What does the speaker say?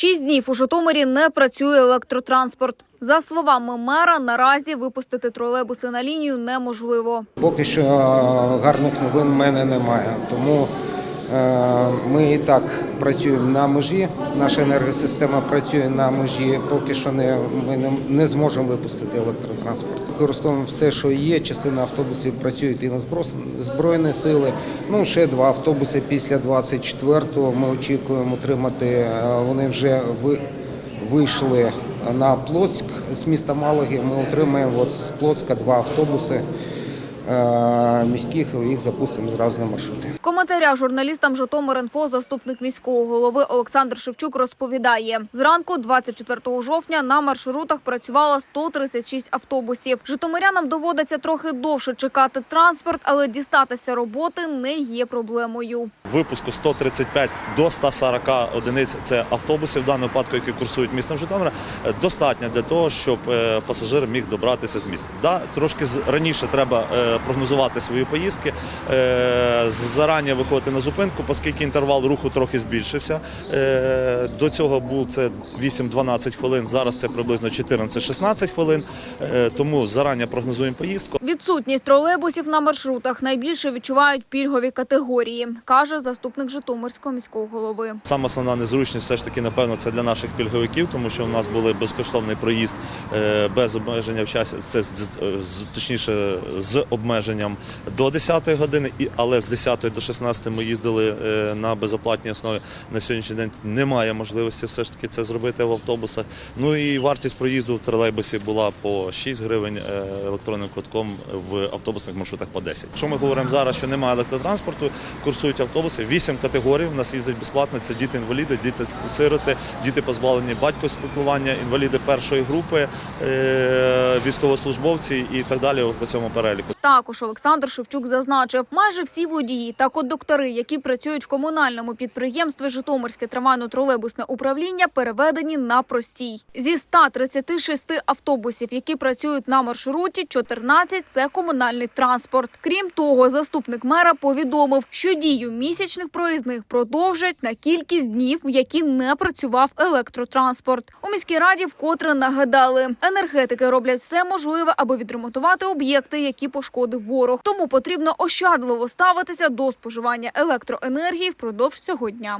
Шість днів у Житомирі не працює електротранспорт. За словами мера, наразі випустити тролейбуси на лінію неможливо. Поки що е, гарних новин в мене немає. Тому е, ми і так працюємо на межі. Наша енергосистема працює на межі. Поки що не, ми не, зможемо випустити електротранспорт. Використовуємо все, що є. Частина автобусів працюють і на збройні сили. Ну ще два автобуси після 24-го. Ми очікуємо отримати. е, Вони вже ви, вийшли на Плотськ з міста Малаги. Ми отримаємо от з Плотська два автобуси міських. Їх запустимо зразу на маршрути. В коментарях журналістам Житомир.Інфо заступник міського голови Олександр Шевчук розповідає: зранку, 24 жовтня, на маршрутах працювало 136 автобусів. Житомирянам доводиться трохи довше чекати транспорт, але дістатися роботи не є проблемою. випуску 135 до 140 одиниць це автобусів в даному випадку, які курсують містом Житомира, е, достатньо для того, щоб е, пасажир міг добратися з міста. Да, трошки з- раніше треба е, прогнозувати свої поїздки, е, зарані виходити на зупинку, оскільки інтервал руху трохи збільшився. Е, До цього був це 8-12 хвилин, зараз це приблизно 14-16 хвилин. Е, Тому зарані прогнозуємо поїздку. Відсутність тролейбусів на маршрутах найбільше відчувають пільгові категорії, каже заступник Житомирського міського голови. Саме основна незручність все ж таки, напевно, це для наших пільговиків, тому що у нас були безкоштовний проїзд е, без обмеження в часі, це точніше з обмеженням до 10 години, але з 10 до 16 ми їздили е, на безоплатній основі. На сьогоднішній день немає можливості все ж таки це зробити в автобусах. Ну і вартість проїзду в тролейбусі була по 6 гривень е, електронним квитком в автобусних маршрутах по 10. Якщо ми говоримо зараз, що немає електротранспорту, курсують автобуси. Вісім категорій. У нас їздить безплатно. Це діти-інваліди, діти-сироти, діти позбавлені батьківського спілкування, інваліди першої групи, е, військовослужбовці і так далі по цьому переліку. Також Олександр Шевчук зазначив, майже всі водії та кондуктори, які працюють в комунальному підприємстві Житомирське трамвайно-тролейбусне управління, переведені на простій. Зі 136 автобусів, які працюють на маршруті, 14 – це комунальний транспорт. Крім того, заступник мера повідомив, що дію місячних проїзних продовжать на кількість днів, в які не працював електротранспорт. У міській раді вкотре нагадали, енергетики роблять все можливе, аби відремонтувати об'єкти, які пошкодив ворог. Тому потрібно ощадливо ставитися до споживання електроенергії впродовж цього дня.